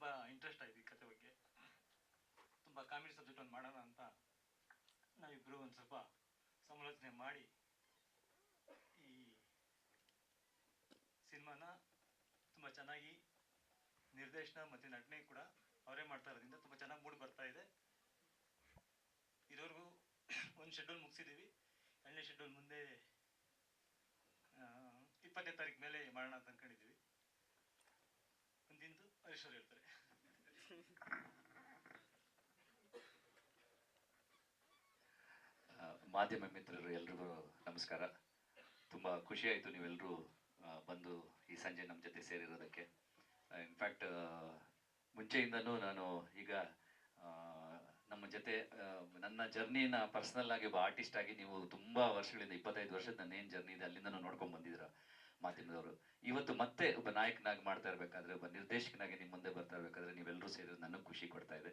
ತುಂಬ ಇಂಟ್ರೆಸ್ಟ್ ಆಯ್ತು ಈ ಕತೆ ಬಗ್ಗೆ. ತುಂಬ ಕಾಮಿಡಿ ಸಬ್ಜೆಕ್ಟ್ ಒಂದು ಮಾಡೋಣ ಅಂತ ನಾವಿಬ್ಬರು ಒಂದು ಸ್ವಲ್ಪ ಸಮಾಲೋಚನೆ ಮಾಡಿ ಈ ಸಿನಿಮಾನ ತುಂಬ ಚೆನ್ನಾಗಿ ನಿರ್ದೇಶನ ಮತ್ತು ನಟನೆ ಕೂಡ ಅವರೇ ಮಾಡ್ತಾ ಇರೋದ್ರಿಂದ ತುಂಬ ಚೆನ್ನಾಗಿ ಮೂಡ್ ಬರ್ತಾ ಇದೆ. ಇದುವರೆಗೂ ಒಂದು ಶೆಡ್ಯೂಲ್ ಮುಗಿಸಿದ್ದೀವಿ ಎರಡನೇ ಶೆಡ್ಯೂಲ್ ಮುಂದೆ ಇಪ್ಪತ್ತನೇ ತಾರೀಕು ಮೇಲೆ ಮಾಡೋಣ ಅಂತ ಅಂದ್ಕೊಂಡಿದ್ದೀವಿ ಮುಂದಿಂದು ಐಶ್ವರ್ಯ ಹೇಳ್ತಾರೆ. ಮಾಧ್ಯಮ ಮಿತ್ರರು ಎಲ್ರಿಗೂ ನಮಸ್ಕಾರ. ತುಂಬ ಖುಷಿ ಆಯಿತು ನೀವೆಲ್ಲರೂ ಬಂದು ಈ ಸಂಜೆ ನಮ್ಮ ಜೊತೆ ಸೇರಿರೋದಕ್ಕೆ. ಇನ್ಫ್ಯಾಕ್ಟ್ ಮುಂಚೆಯಿಂದನೂ ನಾನು ಈಗ ನಮ್ಮ ಜೊತೆ ನನ್ನ ಜರ್ನಿನ ಪರ್ಸನಲ್ ಆಗಿ ಒಬ್ಬ ಆರ್ಟಿಸ್ಟ್ ಆಗಿ ನೀವು ತುಂಬ ವರ್ಷಗಳಿಂದ, ಇಪ್ಪತ್ತೈದು ವರ್ಷದ ನನ್ನ ಏನು ಜರ್ನಿ ಇದೆ ಅಲ್ಲಿಂದನೂ ನೋಡ್ಕೊಂಡು ಬಂದಿದ್ದೀರ ಮಾಧ್ಯಮದವರು. ಇವತ್ತು ಮತ್ತೆ ಒಬ್ಬ ನಾಯಕನಾಗಿ ಮಾಡ್ತಾ ಇರಬೇಕಾದ್ರೆ, ಒಬ್ಬ ನಿರ್ದೇಶಕನಾಗಿ ನಿಮ್ಮ ಮುಂದೆ ಬರ್ತಾ ಇರಬೇಕಾದ್ರೆ ನನಗೆ ಖುಷಿ ಕೊಡ್ತಾ ಇದೆ.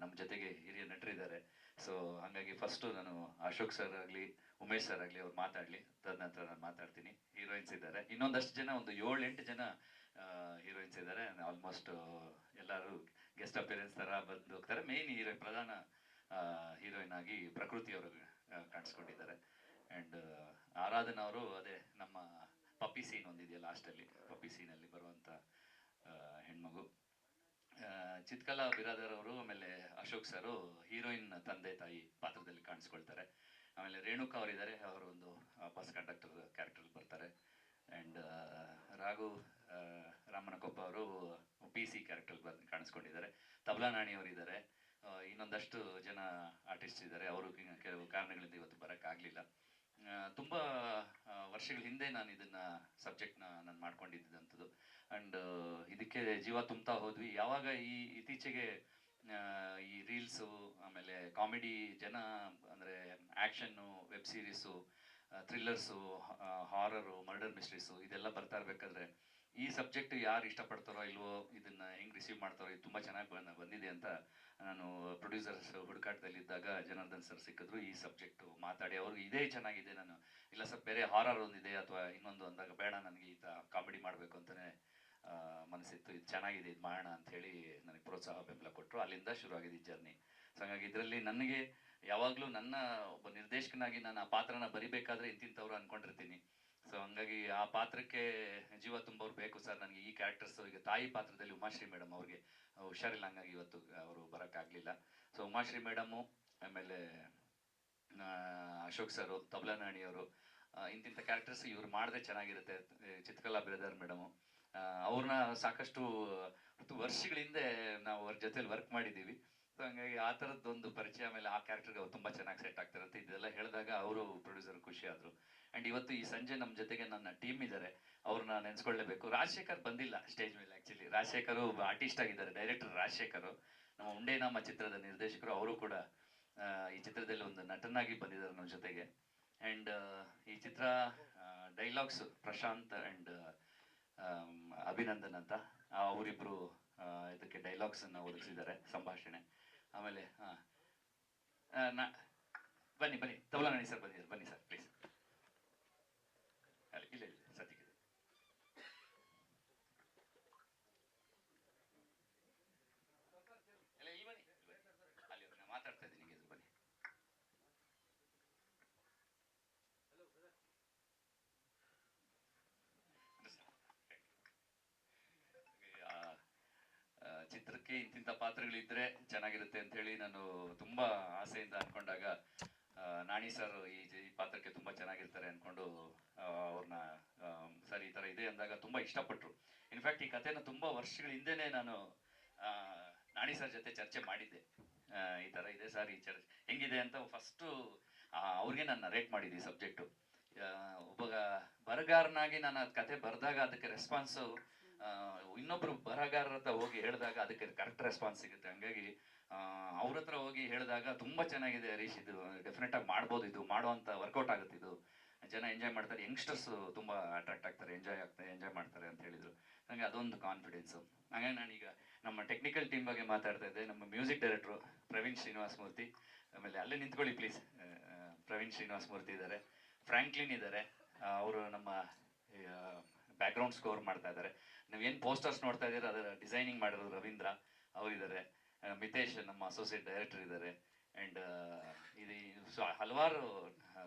ನಮ್ಮ ಜೊತೆಗೆ ಹಿರಿಯ ನಟರಿದ್ದಾರೆ. ಸೊ ಹಾಗಾಗಿ ಫಸ್ಟು ನಾನು ಅಶೋಕ್ ಸರ್ ಆಗಲಿ, ಉಮೇಶ್ ಸರ್ ಆಗಲಿ ಅವ್ರು ಮಾತಾಡಲಿ. ತದನಂತರ ನಾನು ಮಾತಾಡ್ತೀನಿ. ಹೀರೋಯಿನ್ಸ್ ಇದ್ದಾರೆ. ಇನ್ನೊಂದಷ್ಟು ಜನ, ಒಂದು ಏಳು ಎಂಟು ಜನ ಹೀರೋಯಿನ್ಸ್ ಇದ್ದಾರೆ. ಆಲ್ಮೋಸ್ಟ್ ಎಲ್ಲರೂ ಗೆಸ್ಟ್ ಅಪಿಯರೆನ್ಸ್ ಥರ ಬಂದು ಹೋಗ್ತಾರೆ. ಮೇನ್ ಹೀರೋ, ಪ್ರಧಾನ ಹೀರೋಯಿನ್ ಆಗಿ ಪ್ರಕೃತಿ ಅವರು ಕಾಣಿಸ್ಕೊಂಡಿದ್ದಾರೆ. ಆ್ಯಂಡ್ ಆರಾಧನ ಅವರು ಅದೇ ನಮ್ಮ ಪಪ್ಪಿ ಸೀನ್ ಒಂದಿದೆಯಾ ಲಾಸ್ಟಲ್ಲಿ ಪಪ್ಪಿ ಸೀನಲ್ಲಿ ಬರುವಂಥ ಹೆಣ್ಮಗು. ಚಿತ್ಕಲಾ ಬಿರಾದರ್ ಅವರು ಆಮೇಲೆ ಅಶೋಕ್ ಸರು, ಹೀರೋಯಿನ್ ತಂದೆ ತಾಯಿ ಪಾತ್ರದಲ್ಲಿ ಕಾಣಿಸ್ಕೊಳ್ತಾರೆ. ಆಮೇಲೆ ರೇಣುಕಾ ಅವರಿದ್ದಾರೆ, ಅವರು ಒಂದು ಬಸ್ ಕಂಡಕ್ಟರ್ ಕ್ಯಾರೆಕ್ಟರ್ ಬರ್ತಾರೆ. ಆ್ಯಂಡ್ ರಾಘು ರಾಮನಕೊಪ್ಪ ಅವರು ಪಿ ಸಿ ಕ್ಯಾರೆಕ್ಟರ್ ಬರ್ ಕಾಣಿಸ್ಕೊಂಡಿದ್ದಾರೆ. ತಬಲಾ ನಾಣಿ ಅವರಿದ್ದಾರೆ. ಇನ್ನೊಂದಷ್ಟು ಜನ ಆರ್ಟಿಸ್ಟ್ ಇದ್ದಾರೆ. ಅವರು ಕೆಲವು ಕಾರಣಗಳಿಂದ ಇವತ್ತು ಬರೋಕ್ಕಾಗಲಿಲ್ಲ ತುಂಬ ವರ್ಷಗಳ ಹಿಂದೆ ನಾನು ಇದನ್ನ, ಸಬ್ಜೆಕ್ಟ್ನ ನಾನು ಮಾಡ್ಕೊಂಡಿದ್ದಂಥದ್ದು ಆ್ಯಂಡ್ ಇದಕ್ಕೆ ಜೀವ ತುಂಬ್ತಾ ಹೋದ್ವಿ. ಯಾವಾಗ ಈ ಇತ್ತೀಚೆಗೆ ಈ ರೀಲ್ಸು, ಆಮೇಲೆ ಕಾಮಿಡಿ ಜನ, ಅಂದರೆ action web series thrillers horror, murder mysteries ಇದೆಲ್ಲ ಬರ್ತಾ ಇರಬೇಕಾದ್ರೆ ಈ ಸಬ್ಜೆಕ್ಟ್ ಯಾರು ಇಷ್ಟಪಡ್ತಾರೋ ಇಲ್ವೋ ಇದನ್ನ ಹೆಂಗ್ ರಿಸೀವ್ ಮಾಡ್ತಾರೋ ಇದು ತುಂಬ ಚೆನ್ನಾಗಿ ಬಂದ, ಬಂದಿದೆ ಅಂತ ನಾನು ಪ್ರೊಡ್ಯೂಸರ್ಸ್ ಹುಡುಕಾಟದಲ್ಲಿದ್ದಾಗ ಜನಾರ್ದನ್ ಸರ್ ಸಿಕ್ಕಿದ್ರು ಈ ಸಬ್ಜೆಕ್ಟು ಮಾತಾಡಿ. ಅವ್ರಿಗೆ ಇದೇ ಚೆನ್ನಾಗಿದೆ ನಾನು. ಇಲ್ಲ ಸರ್, ಬೇರೆ ಹಾರರ್ ಒಂದಿದೆ ಅಥವಾ ಇನ್ನೊಂದು ಅಂದಾಗ ಬೇಡ, ನನಗೆ ಈ ಕಾಮಿಡಿ ಮಾಡಬೇಕು ಅಂತಲೇ ಮನಸ್ಸಿತ್ತು, ಇದು ಚೆನ್ನಾಗಿದೆ, ಇದು ಮಾಡೋಣ ಅಂತ ಹೇಳಿ ನನಗೆ ಪ್ರೋತ್ಸಾಹ, ಬೆಂಬಲ ಕೊಟ್ಟರು. ಅಲ್ಲಿಂದ ಶುರುವಾಗಿದೆ ಈ ಜರ್ನಿ ಸೊ ಹಾಗಾಗಿ ಇದರಲ್ಲಿ ನನಗೆ ಯಾವಾಗಲೂ ನನ್ನ ಒಬ್ಬ ನಿರ್ದೇಶಕನಾಗಿ ನಾನು ಆ ಪಾತ್ರನ ಬರಿಬೇಕಾದ್ರೆ ಇಂತಿಂಥವ್ರು ಅಂದ್ಕೊಂಡಿರ್ತೀನಿ ಸೊ ಹಂಗಾಗಿ ಆ ಪಾತ್ರಕ್ಕೆ ಜೀವ ತುಂಬೋರು ಬೇಕು ಸರ್. ನನಗೆ ಈ ಕ್ಯಾರೆಕ್ಟರ್ಸ್ ಈಗ ತಾಯಿ ಪಾತ್ರದಲ್ಲಿ ಉಮಾಶ್ರೀ ಮೇಡಮ್ ಅವ್ರಿಗೆ ಹುಷಾರಿಲ್ಲ, ಹಂಗಾಗಿ ಇವತ್ತು ಅವರು ಬರೋಕ್ಕಾಗಲಿಲ್ಲ. ಸೊ ಉಮಾಶ್ರೀ ಮೇಡಮ್ಮು ಆಮೇಲೆ ಅಶೋಕ್ ಸರು, ತಬಲಾ ನಾಣಿಯವರು ಇಂತಿಂಥ ಕ್ಯಾರೆಕ್ಟರ್ಸ್ ಇವ್ರು ಮಾಡಿದ್ರೆ ಚೆನ್ನಾಗಿರುತ್ತೆ. ಚಿತ್ರಕಲಾ ಬ್ರದರ್ ಮೇಡಮು. ಅವ್ರನ್ನ ಸಾಕಷ್ಟು ಹತ್ತು ವರ್ಷಗಳ ಹಿಂದೆ ನಾವು ಅವ್ರ ಜೊತೆಲಿ ವರ್ಕ್ ಮಾಡಿದ್ದೀವಿ. ಸೊ ಹಂಗಾಗಿ ಆ ಥರದ್ದೊಂದು ಪರಿಚಯ ಆಮೇಲೆ ಆ ಕ್ಯಾರೆಕ್ಟರ್ಗೆ ಅವ್ರು ತುಂಬ ಚೆನ್ನಾಗಿ ಸೆಟ್ ಆಗ್ತಾರೆ ಅಂತ ಇದೆಲ್ಲ ಹೇಳಿದಾಗ ಅವರು ಪ್ರೊಡ್ಯೂಸರ್ ಖುಷಿ ಆದರು. ಆ್ಯಂಡ್ ಇವತ್ತು ಈ ಸಂಜೆ ನಮ್ಮ ಜೊತೆಗೆ ನನ್ನ ಟೀಮ್ ಇದ್ದಾರೆ ಅವ್ರನ್ನ ನೆನೆಸ್ಕೊಳ್ಳೇಬೇಕು ರಾಜಶೇಖರ್ ಬಂದಿಲ್ಲ ಸ್ಟೇಜ್ ಮೇಲೆ ಆ್ಯಕ್ಚುಲಿ ರಾಜಶೇಖರ್ ಆರ್ಟಿಸ್ಟ್ ಆಗಿದ್ದಾರೆ ಡೈರೆಕ್ಟರ್ ರಾಜಶೇಖರ್. ನಮ್ಮ ಉಂಡೇನಾಮ ಚಿತ್ರದ ನಿರ್ದೇಶಕರು ಅವರು ಕೂಡ ಈ ಚಿತ್ರದಲ್ಲಿ ಒಂದು ನಟನಾಗಿ ಬಂದಿದ್ದಾರೆ ನಮ್ಮ ಜೊತೆಗೆ. ಆ್ಯಂಡ್ ಈ ಚಿತ್ರ ಡೈಲಾಗ್ಸ್ ಪ್ರಶಾಂತ್ ಆ್ಯಂಡ್ ಅಭಿನಂದನ್ ಅಂತ. ಅವರಿಬ್ರು ಇದಕ್ಕೆ ಡೈಲಾಗ್ಸ್ ಅನ್ನ ಒದಗಿಸಿದ್ದಾರೆ, ಸಂಭಾಷಣೆ. ಆಮೇಲೆ ಹಾ ಬನ್ನಿ ಬನ್ನಿ. ತಬಲಾ ಸರ್ ಬಂದಿದ್ದಾರೆ. ಬನ್ನಿ ಸರ್ ಪ್ಲೀಸ್ ಇಲ್ಲ ಇಲ್ಲ ಇಲ್ಲ ಸದ್ಯಕ್ಕೆ ಇಲ್ಲ ಇಲ್ಲಿ ಬನ್ನಿ ಇಲ್ಲಿ ಬನ್ನಿ. ಅಲ್ಲಿ ನಾನು ಮಾತಾಡ್ತಾ ಇದ್ದೀನಿ ಹಿಂಗೆ ಎದುರು ಬನ್ನಿ ಆ, ಆ, ಚಿತ್ರಕ್ಕೆ ಇಂತಿಂಥ ಪಾತ್ರಗಳಿದ್ರೆ ಚೆನ್ನಾಗಿರುತ್ತೆ ಅಂತ ಹೇಳಿ ನಾನು ತುಂಬಾ ಆಸೆಯಿಂದ ಅನ್ಕೊಂಡಾಗ ನಾಣಿ ಸರ್ ಈ ಪಾತ್ರಕ್ಕೆ ತುಂಬಾ ಚೆನ್ನಾಗಿರ್ತಾರೆ ಅನ್ಕೊಂಡು ಅವ್ರನ್ನ ಸರ್ ಈ ತರ ಇದೆ ಅಂದಾಗ ತುಂಬಾ ಇಷ್ಟಪಟ್ರು. ಇನ್ಫ್ಯಾಕ್ಟ್ ಈ ಕಥೆನ ತುಂಬಾ ವರ್ಷಗಳ ಹಿಂದೆನೆ ನಾನು ನಾಣಿ ಸರ್ ಜೊತೆ ಚರ್ಚೆ ಮಾಡಿದ್ದೆ. ಈ ತರ ಇದೆ ಸರ್, ಈ ಚರ್ಚೆ ಹೆಂಗಿದೆ ಅಂತ ಫಸ್ಟು ಅವ್ರಿಗೆ ನಾನು ನರೇಟ್ ಮಾಡಿದ್ದೆ ಸಬ್ಜೆಕ್ಟು ಒಬ್ಬ ಬರಗಾರನಾಗಿ ನಾನು ಆ ಕತೆ ಬರೆದಾಗ ಅದಕ್ಕೆ ರೆಸ್ಪಾನ್ಸು ಇನ್ನೊಬ್ರು ಬರಹಗಾರರ ಹತ್ರ ಹೋಗಿ ಹೇಳಿದಾಗ ಅದಕ್ಕೆ ಕರೆಕ್ಟ್ ರೆಸ್ಪಾನ್ಸ್ ಸಿಗುತ್ತೆ. ಹಂಗಾಗಿ ಅವ್ರ ಹತ್ರ ಹೋಗಿ ಹೇಳಿದಾಗ ತುಂಬಾ ಚೆನ್ನಾಗಿದೆ ಹರೀಶ್ ಇದು. ಡೆಫಿನೆಟ್ ಆಗಿ ಮಾಡ್ಬೋದು ಇದು. ಮಾಡುವಂತ ವರ್ಕೌಟ್ ಆಗುತ್ತೆ ಇದು. ಜನ ಎಂಜಾಯ್ ಮಾಡ್ತಾರೆ. ಯಂಗ್ಸ್ಟರ್ಸ್ ತುಂಬಾ ಅಟ್ರಾಕ್ಟ್ ಆಗ್ತಾರೆ. ಎಂಜಾಯ್ ಆಗ್ತಾರೆ ಎಂಜಾಯ್ ಮಾಡ್ತಾರೆ ಅಂತ ಹೇಳಿದ್ರು. ನನಗೆ ಅದೊಂದು ಕಾನ್ಫಿಡೆನ್ಸು ಹಾಗಾಗಿ ನಾನೀಗ ನಮ್ಮ ಟೆಕ್ನಿಕಲ್ ಟೀಮ್ ಬಗ್ಗೆ ಮಾತಾಡ್ತಾ ಇದ್ದೆ. ನಮ್ಮ ಮ್ಯೂಸಿಕ್ ಡೈರೆಕ್ಟ್ರು ಪ್ರವೀಣ್ ಶ್ರೀನಿವಾಸ್ ಮೂರ್ತಿ ಆಮೇಲೆ ಅಲ್ಲೇ ನಿಂತ್ಕೊಳ್ಳಿ ಪ್ಲೀಸ್ ಪ್ರವೀಣ್ ಶ್ರೀನಿವಾಸ್ ಮೂರ್ತಿ ಇದ್ದಾರೆ. ಫ್ರಾಂಕ್ಲಿನ್ ಇದ್ದಾರೆ. ಅವರು ನಮ್ಮ ಬ್ಯಾಕ್ಗ್ರೌಂಡ್ ಸ್ಕೋರ್ ಮಾಡ್ತಾ ಇದ್ದಾರೆ. ನೀವೇನು ಪೋಸ್ಟರ್ಸ್ ನೋಡ್ತಾ ಇದ್ದೀರಾ, ಅದರ ಡಿಸೈನಿಂಗ್ ಮಾಡಿರೋದು ರವೀಂದ್ರ ಅವರಿದ್ದಾರೆ. ಮಿತೇಶ್ ನಮ್ಮ ಅಸೋಸಿಯೇಟ್ ಡೈರೆಕ್ಟರ್ ಇದ್ದಾರೆ. ಆ್ಯಂಡ್ ಇದು ಹಲವಾರು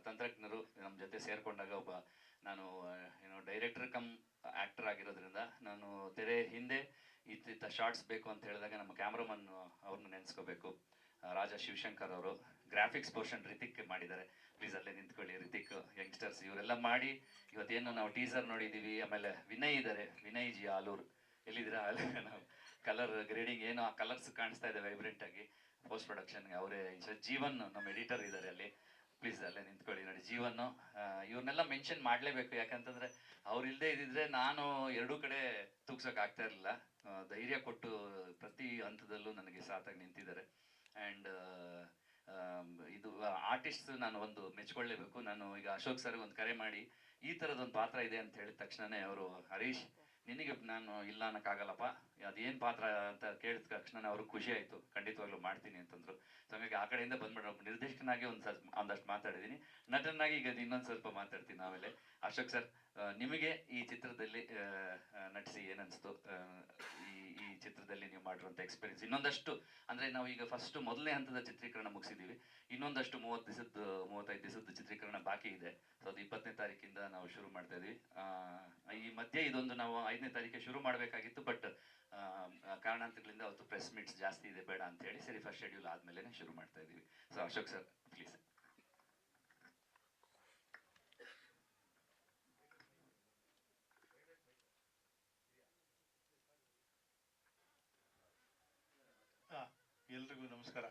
ತಂತ್ರಜ್ಞರು ನಮ್ಮ ಜೊತೆ ಸೇರಿಕೊಂಡಾಗ ಒಬ್ಬ ನಾನು ಏನು ಡೈರೆಕ್ಟರ್ ಕಮ್ ಆ್ಯಕ್ಟರ್ ಆಗಿರೋದ್ರಿಂದ ನಾನು ತೆರೆ ಹಿಂದೆ ಇತ್ತಿತ್ತ ಶಾರ್ಟ್ಸ್ ಬೇಕು ಅಂತ ಹೇಳಿದಾಗ ನಮ್ಮ ಕ್ಯಾಮ್ರಾಮನ್ ಅವ್ರನ್ನ ನೆನೆಸ್ಕೋಬೇಕು. ರಾಜ ಶಿವಶಂಕರ್ ಅವರು. ಗ್ರಾಫಿಕ್ಸ್ ಪೋರ್ಷನ್ ರಿತಿಕ್ ಮಾಡಿದ್ದಾರೆ. ಪ್ಲೀಸ್ ಅಲ್ಲೇ ನಿಂತ್ಕೊಳ್ಳಿ ರಿತಿಕ್ ಯಂಗ್ಸ್ಟರ್ಸ್ ಇವರೆಲ್ಲ ಮಾಡಿ. ಇವತ್ತೇನು ನಾವು ಟೀಸರ್ ನೋಡಿದ್ದೀವಿ, ಆಮೇಲೆ ವಿನಯ್ ಇದ್ದಾರೆ, ವಿನಯ್ ಜಿ, ಆಲೂರ್. ಎಲ್ಲಿದ್ದೀರಾ? ನಾವು ಕಲರ್ ಗ್ರೇಡಿಂಗ್ ಏನು ಆ ಕಲರ್ಸ್ ಕಾಣಿಸ್ತಾ ಇದೆ ವೈಬ್ರೆಂಟ್ ಆಗಿ. ಪೋಸ್ಟ್ ಪ್ರೊಡಕ್ಷನ್ಗೆ ಅವರೇ ಜೀವನ್ ನಮ್ಮ ಎಡಿಟರ್ ಇದ್ದಾರೆ ಅಲ್ಲಿ. ಪ್ಲೀಸ್ ಅಲ್ಲೇ ನಿಂತ್ಕೊಳ್ಳಿ ನೋಡಿ ಜೀವನ್ ಇವ್ರನ್ನೆಲ್ಲ ಮೆನ್ಷನ್ ಮಾಡಲೇಬೇಕು. ಯಾಕಂತಂದ್ರೆ ಅವ್ರು ಇಲ್ಲದೆ ಇದ್ದಿದ್ರೆ ನಾನು ಎರಡೂ ಕಡೆ ತೂಗ್ಸೋಕೆ ಆಗ್ತಾ ಇರಲಿಲ್ಲ. ಧೈರ್ಯ ಕೊಟ್ಟು ಪ್ರತಿ ಹಂತದಲ್ಲೂ ನನಗೆ ಸಾಥಾಗಿ ನಿಂತಿದ್ದಾರೆ. ಆ್ಯಂಡ್ ಇದು ಆರ್ಟಿಸ್ಟ್ ನಾನು ಒಂದು ಮೆಚ್ಕೊಳ್ಳೇಬೇಕು. ನಾನು ಈಗ ಅಶೋಕ್ ಸರ್ ಒಂದು ಕರೆ ಮಾಡಿ, ಈ ಥರದೊಂದು ಪಾತ್ರ ಇದೆ ಅಂತ ಹೇಳಿದ ತಕ್ಷಣನೇ ಅವರು, ಹರೀಶ್, ನಿನಗೆ ನಾನು ಇಲ್ಲ ಅನ್ನೋಕ್ಕಾಗಲ್ಲಪ್ಪ. ಅದೇನು ಪಾತ್ರ ಅಂತ ಕೇಳಿದ ತಕ್ಷಣನೇ ಅವ್ರಿಗೆ ಖುಷಿ ಆಯಿತು. ಖಂಡಿತವಾಗ್ಲೂ ಮಾಡ್ತೀನಿ ಅಂತಂದ್ರು. ಸೊ ಹಾಗಾಗಿ ಆ ಕಡೆಯಿಂದ ಬಂದ್ಬಿಟ್ಟು ಒಬ್ಬ ನಿರ್ದೇಶಕನಾಗಿ ಒಂದು ಸ್ವಲ್ಪ, ಒಂದಷ್ಟು ಮಾತಾಡಿದ್ದೀನಿ ನಟನಾಗಿ ಈಗ ಇನ್ನೊಂದು ಸ್ವಲ್ಪ ಮಾತಾಡ್ತೀನಿ ಆಮೇಲೆ ಅಶೋಕ್ ಸರ್ ನಿಮಗೆ ಈ ಚಿತ್ರದಲ್ಲಿ ನಟಿಸಿ ಏನನ್ನಿಸ್ತು ಚಿತ್ರದಲ್ಲಿ ನೀವು ಮಾಡಿರುವಂಥ ಎಕ್ಸ್ಪೀರಿಯನ್ಸ್ ಇನ್ನೊಂದಷ್ಟು, ಅಂದರೆ ನಾವು ಈಗ ಫಸ್ಟ್ ಮೊದಲನೇ ಹಂತದ ಚಿತ್ರೀಕರಣ ಮುಗಿಸಿದ್ದೀವಿ ಇನ್ನೊಂದಷ್ಟು ಮೂವತ್ತು ದಿವಸದ ಮೂವತ್ತೈದು ದಿವಸದ್ದು ಚಿತ್ರೀಕರಣ ಬಾಕಿ ಇದೆ. ಸೊ ಅದು ಇಪ್ಪತ್ತನೇ ತಾರೀಕಿಂದ ನಾವು ಶುರು ಮಾಡ್ತಾ ಇದೀವಿ. ಈ ಮಧ್ಯೆ ಇದೊಂದು ನಾವು ಐದನೇ ತಾರೀಕಿಗೆ ಶುರು ಮಾಡಬೇಕಾಗಿತ್ತು ಬಟ್ ಕಾರಣಾಂತರಗಳಿಂದ ಅವತ್ತು ಪ್ರೆಸ್ ಮೀಟ್ಸ್ ಜಾಸ್ತಿ ಇದೆ, ಬೇಡ ಅಂತ ಹೇಳಿ ಸರಿ ಫಸ್ಟ್ ಶೆಡ್ಯೂಲ್ ಆದ್ಮೇಲೆ ಶುರು ಮಾಡ್ತಾ ಇದೀವಿ. ಸೊ ಅಶೋಕ್ ಸರ್ ಪ್ಲೀಸ್ ಹಾ ಎಲ್ರಿಗೂ ನಮಸ್ಕಾರ.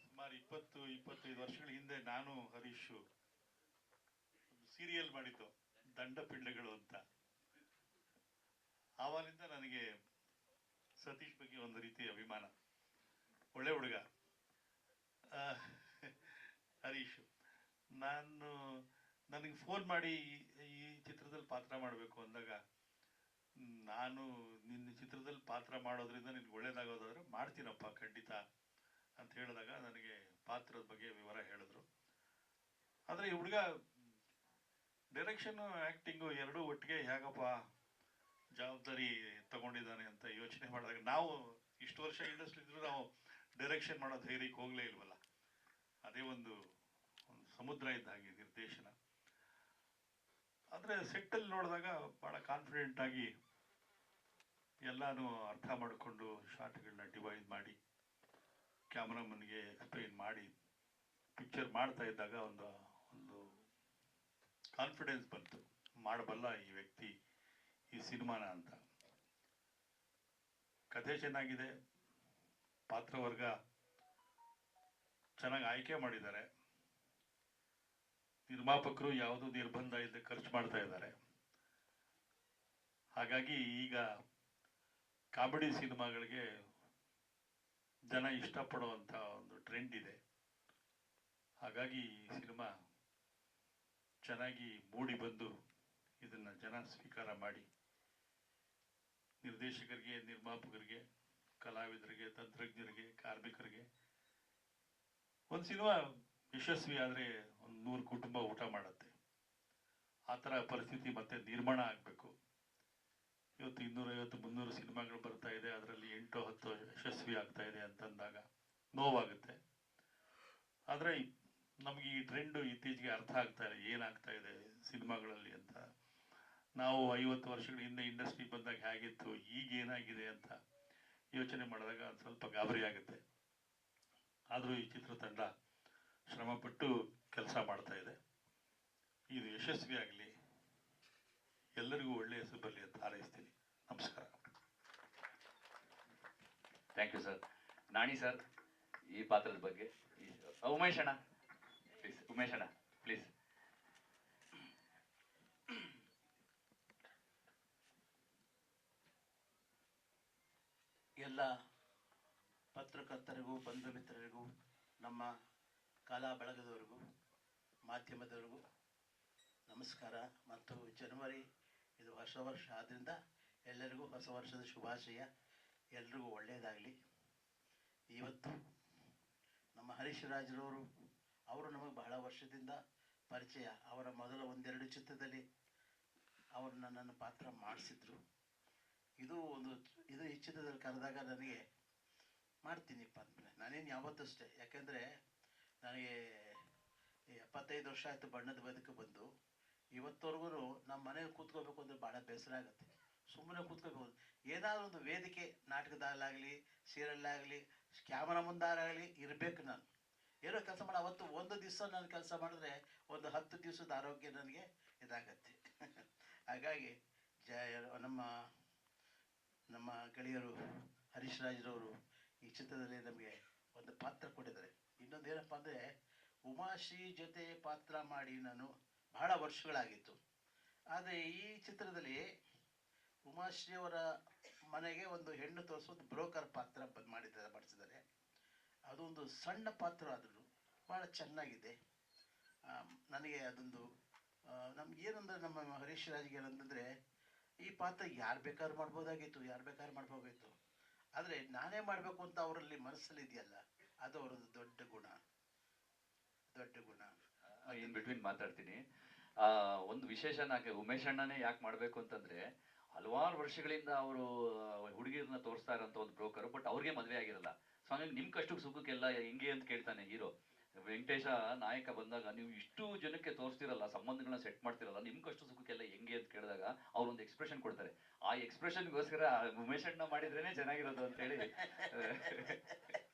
ಸುಮಾರು ಇಪ್ಪತ್ತು, ಇಪ್ಪತ್ತೈದು ವರ್ಷಗಳ ಹಿಂದೆ ನಾನು ಹರೀಶು ಸೀರಿಯಲ್ ಮಾಡಿದ್ದು, ದಂಡಪಿಂಡಗಳು ಅಂತ. ಆವಾಗಿಂದ ನನಗೆ ಸತೀಶ್ ಬಗ್ಗೆ ಒಂದು ರೀತಿ ಅಭಿಮಾನ. ಒಳ್ಳೆ ಹುಡುಗ. ಹರೀಶ್, ನಾನು ನನಗೆ ಫೋನ್ ಮಾಡಿ ಈ ಚಿತ್ರದಲ್ಲಿ ಪಾತ್ರ ಮಾಡಬೇಕು ಅಂದಾಗ ನಾನು ನಿನ್ನ ಚಿತ್ರದಲ್ಲಿ ಪಾತ್ರ ಮಾಡೋದ್ರಿಂದ ನಿನ್ಗೆ ಒಳ್ಳೇದಾಗೋದಾದ್ರೆ ಮಾಡ್ತೀನಪ್ಪ, ಖಂಡಿತ ಅಂತ ಹೇಳಿದಾಗ ನನಗೆ ಪಾತ್ರದ ಬಗ್ಗೆ ವಿವರ ಹೇಳಿದ್ರು. ಆದರೆ ಈ ಹುಡುಗ ಡೈರೆಕ್ಷನ್ ಆ್ಯಕ್ಟಿಂಗು ಎರಡೂ ಒಟ್ಟಿಗೆ ಹೇಗಪ್ಪ ಜವಾಬ್ದಾರಿ ತಗೊಂಡಿದ್ದಾನೆ ಅಂತ ಯೋಚನೆ ಮಾಡಿದಾಗ ನಾವು ಇಷ್ಟು ವರ್ಷ ಇಂಡಸ್ಟ್ರಿ ಇದ್ರೂ ನಾವು ಡೈರೆಕ್ಷನ್ ಮಾಡೋ ಧೈರ್ಯಕ್ಕೆ ಹೋಗಲೇ ಇಲ್ವಲ್ಲ. ಅದೇ ಒಂದು ಸಮುದ್ರ ಇದ್ದ ಹಾಗೆ ನಿರ್ದೇಶನ. ಆದರೆ ಸೆಟ್ಟಲ್ಲಿ ನೋಡಿದಾಗ ಭಾಳ ಕಾನ್ಫಿಡೆಂಟ್ ಆಗಿ ಎಲ್ಲಾನು ಅರ್ಥ ಮಾಡಿಕೊಂಡು ಶಾರ್ಟ್ಗಳನ್ನ ಡಿವೈಡ್ ಮಾಡಿ ಕ್ಯಾಮ್ರಾಮನ್ಗೆ ಎಕ್ಸ್ಪ್ಲೈನ್ ಮಾಡಿ ಪಿಕ್ಚರ್ ಮಾಡ್ತಾ ಇದ್ದಾಗ ಒಂದು ಒಂದು ಕಾನ್ಫಿಡೆನ್ಸ್ ಬಂತು. ಮಾಡಬಲ್ಲ ಈ ವ್ಯಕ್ತಿ ಈ ಸಿನಿಮಾನ ಅಂತ. ಕಥೆ ಚೆನ್ನಾಗಿದೆ ಪಾತ್ರವರ್ಗ ಚೆನ್ನಾಗಿ ಆಯ್ಕೆ ಮಾಡಿದ್ದಾರೆ. ನಿರ್ಮಾಪಕರು ಯಾವುದು ನಿರ್ಬಂಧ ಇಲ್ಲದೆ ಖರ್ಚು ಮಾಡ್ತಾ ಇದ್ದಾರೆ. ಹಾಗಾಗಿ ಈಗ ಕಾಮಿಡಿ ಸಿನಿಮಾಗಳಿಗೆ ಜನ ಇಷ್ಟಪಡುವಂಥ ಒಂದು ಟ್ರೆಂಡ್ ಇದೆ. ಹಾಗಾಗಿ ಈ ಸಿನಿಮಾ ಚೆನ್ನಾಗಿ ಮೂಡಿ ಬಂದು ಇದನ್ನು ಜನ ಸ್ವೀಕಾರ ಮಾಡಿ, ನಿರ್ದೇಶಕರಿಗೆ, ನಿರ್ಮಾಪಕರಿಗೆ, ಕಲಾವಿದರಿಗೆ, ತಂತ್ರಜ್ಞರಿಗೆ, ಕಾರ್ಮಿಕರಿಗೆ. ಒಂದು ಸಿನಿಮಾ ಯಶಸ್ವಿ ಆದರೆ ಒಂದು ನೂರು ಕುಟುಂಬ ಊಟ ಮಾಡುತ್ತೆ. ಆ ಥರ ಪರಿಸ್ಥಿತಿ ಮತ್ತೆ ನಿರ್ಮಾಣ ಆಗಬೇಕು. ಇವತ್ತು ಇನ್ನೂರೈವತ್ತು ಮುನ್ನೂರು ಸಿನಿಮಾಗಳು ಬರ್ತಾ ಇದೆ, ಅದರಲ್ಲಿ ಎಂಟು ಹತ್ತು ಯಶಸ್ವಿ ಆಗ್ತಾ ಇದೆ ಅಂತಂದಾಗ ನೋವಾಗುತ್ತೆ. ಆದರೆ ನಮಗೆ ಈ ಟ್ರೆಂಡು ಇತ್ತೀಚೆಗೆ ಅರ್ಥ ಆಗ್ತಾ ಇದೆ ಏನಾಗ್ತಾ ಇದೆ ಸಿನಿಮಾಗಳಲ್ಲಿ ಅಂತ. ನಾವು ಐವತ್ತು ವರ್ಷಗಳ ಹಿಂದೆ ಇಂಡಸ್ಟ್ರಿ ಬಂದಾಗ ಹೇಗಿತ್ತು, ಈಗ ಏನಾಗಿದೆ ಅಂತ ಯೋಚನೆ ಮಾಡಿದಾಗ ಅದು ಸ್ವಲ್ಪ ಗಾಬರಿ ಆಗುತ್ತೆ. ಆದರೂ ಈ ಚಿತ್ರತಂಡ ಶ್ರಮಪಟ್ಟು ಕೆಲಸ ಮಾಡ್ತಾ ಇದೆ. ಇದು ಯಶಸ್ವಿ ಆಗಲಿ ಎಲ್ಲರಿಗೂ ಒಳ್ಳೆಯ ಹೆಸರು ಬರಲಿ ಅಂತ ಹಾರೈಸ್ತೀನಿ. ನಮಸ್ಕಾರ. Thank you sir Nani sir ಈ ಪಾತ್ರದ ಬಗ್ಗೆ ಉಮೇಶ್ ಅಣ್ಣ. ಪ್ಲೀಸ್ ಉಮೇಶ್ ಅಣ್ಣ ಪ್ಲೀಸ್ ಎಲ್ಲ ಪತ್ರಕರ್ತರಿಗೂ ಬಂಧು ಮಿತ್ರರಿಗೂ ನಮ್ಮ ಕಲಾ ಬಳಗದವರಿಗೂ ಮಾಧ್ಯಮದವರಿಗೂ ನಮಸ್ಕಾರ. ಮತ್ತು ಜನವರಿ ಇದು ಹೊಸ ವರ್ಷ ಆದ್ದರಿಂದ ಎಲ್ಲರಿಗೂ ಹೊಸ ವರ್ಷದ ಶುಭಾಶಯ, ಎಲ್ರಿಗೂ ಒಳ್ಳೆಯದಾಗಲಿ ಇವತ್ತು ನಮ್ಮ ಹರೀಶ್ ರಾಜ್ರವರು ಅವರು ನಮಗೆ ಬಹಳ ವರ್ಷದಿಂದ ಪರಿಚಯ. ಅವರ ಮೊದಲ ಒಂದೆರಡು ಚಿತ್ರದಲ್ಲಿ ಅವರು ನನ್ನನ್ನು ಪಾತ್ರ ಮಾಡಿಸಿದ್ರು. ಇದು ಒಂದು, ಇದು ಈ ಚಿತ್ರದಲ್ಲಿ ಕರೆದಾಗ ನನಗೆ ಮಾಡ್ತೀನಿಪ್ಪ ಪಾತ್ರ ನಾನೇನು ಯಾವತ್ತೂ ಅಷ್ಟೇ ಯಾಕೆಂದರೆ ನನಗೆ ಎಪ್ಪತ್ತೈದು ವರ್ಷ ಆಯಿತು ಬಣ್ಣದ ಬದುಕು ಬಂದು. ಇವತ್ತವರೆಗೂ ನಮ್ಮ ಮನೆಗೆ ಕೂತ್ಕೋಬೇಕು ಅಂದರೆ ಭಾಳ ಬೇಸರ ಆಗುತ್ತೆ. ಸುಮ್ಮನೆ ಕೂತ್ಕೋಬೇಕು. ಏನಾದರೂ ಒಂದು ವೇದಿಕೆ, ನಾಟಕದಲ್ಲಾಗಲಿ, ಸೀರಿಯಲ್ಲಾಗಲಿ, ಕ್ಯಾಮರಾ ಮುಂದಾರಾಗಲಿ ಇರಬೇಕು ನಾನು. ಏನೋ ಕೆಲಸ ಮಾಡಿ, ಅವತ್ತು ಒಂದು ದಿವಸ ನಾನು ಕೆಲಸ ಮಾಡಿದ್ರೆ ಒಂದು ಹತ್ತು ದಿವಸದ ಆರೋಗ್ಯ ನನಗೆ ಇದಾಗತ್ತೆ. ಹಾಗಾಗಿ ಜಯ, ನಮ್ಮ ನಮ್ಮ ಗೆಳೆಯರು ಹರೀಶ್ ರಾಜ್ರವರು ಈ ಚಿತ್ರದಲ್ಲಿ ನಮಗೆ ಒಂದು ಪಾತ್ರ ಕೊಟ್ಟಿದ್ದಾರೆ. ಇನ್ನೊಂದು ಏನಪ್ಪ ಅಂದರೆ ಉಮಾಶ್ರೀ ಜೊತೆ ಪಾತ್ರ ಮಾಡಿ ನಾನು ಬಹಳ ವರ್ಷಗಳಾಗಿತ್ತು. ಆದರೆ ಈ ಚಿತ್ರದಲ್ಲಿ ಉಮಾಶ್ರೀ ಅವರ ಮನೆಗೆ ಒಂದು ಹೆಣ್ಣು ತೋರಿಸೋದು ಬ್ರೋಕರ್ ಪಾತ್ರ ಮಾಡಿದ್ದಾರೆ ಮಾಡಿಸಿದ್ದಾರೆ. ಅದೊಂದು ಸಣ್ಣ ಪಾತ್ರ ಆದರೂ ಭಾಳ ಚೆನ್ನಾಗಿದೆ. ನನಗೆ ಅದೊಂದು ನಮ್ಗೆ ಏನಂದ್ರೆ ನಮ್ಮ ಹರೀಶ್ ರಾಜ್ಗೆ ಏನಂತಂದರೆ ಈ ಪಾತ್ರ ಯಾರು ಬೇಕಾದ್ರೂ ಮಾಡ್ಬೋದಾಗಿತ್ತು, ಯಾರು ಬೇಕಾದ್ರೂ ಮಾಡ್ಬೋದಾಗಿತ್ತು. ಆದರೆ ನಾನೇ ಮಾಡಬೇಕು ಅಂತ ಅವರಲ್ಲಿ ಮನಸ್ಸಲ್ಲಿ ಇದೆಯಲ್ಲ, ಅದು ಅವರದ್ದು ದೊಡ್ಡ ಗುಣ. ದೊಡ್ಡ ಗುಣ. ಇನ್ ಬಿಟ್ವೀನ್ ಮಾತಾಡ್ತೀನಿ. ಆ ಒಂದು ವಿಶೇಷ ನಾಕೆ ಉಮೇಶ್ ಅಣ್ಣನೇ ಯಾಕೆ ಮಾಡಬೇಕು ಅಂತಂದ್ರೆ ಹಲವಾರು ವರ್ಷಗಳಿಂದ ಅವರು ಹುಡುಗಿರನ್ನ ತೋರಿಸ್ತಾ ಇರೋಂಥ ಒಂದು ಬ್ರೋಕರ್ ಬಟ್ ಅವ್ರಿಗೆ ಮದುವೆ ಆಗಿರಲ್ಲ. ಸೊ ಹಂಗಾಗಿ ನಿಮ್ ಕಷ್ಟಕ್ಕೆ ಸುಖಕ್ಕೆಲ್ಲ ಹೆಂಗೆ ಅಂತ ಕೇಳ್ತಾನೆ ಹೀರೋ. ವೆಂಕಟೇಶ ನಾಯಕ ಬಂದಾಗ ನೀವು ಇಷ್ಟು ಜನಕ್ಕೆ ತೋರಿಸ್ತಿರಲ್ಲ ಸಂಬಂಧಗಳನ್ನ ಸೆಟ್ ಮಾಡ್ತಿರಲ್ಲ ನಿಮ್ ಕಷ್ಟ ಸುಖಕ್ಕೆಲ್ಲ ಹೆಂಗೆ ಅಂತ ಕೇಳಿದಾಗ ಅವ್ರೊಂದು ಒಂದು ಎಕ್ಸ್ಪ್ರೆಷನ್ ಕೊಡ್ತಾರೆ. ಆ ಎಕ್ಸ್ಪ್ರೆಷನ್ಗೋಸ್ಕರ ಉಮೇಶ್ ಅಣ್ಣ ಮಾಡಿದ್ರೇನೆ ಚೆನ್ನಾಗಿರೋದು ಅಂತ ಹೇಳಿ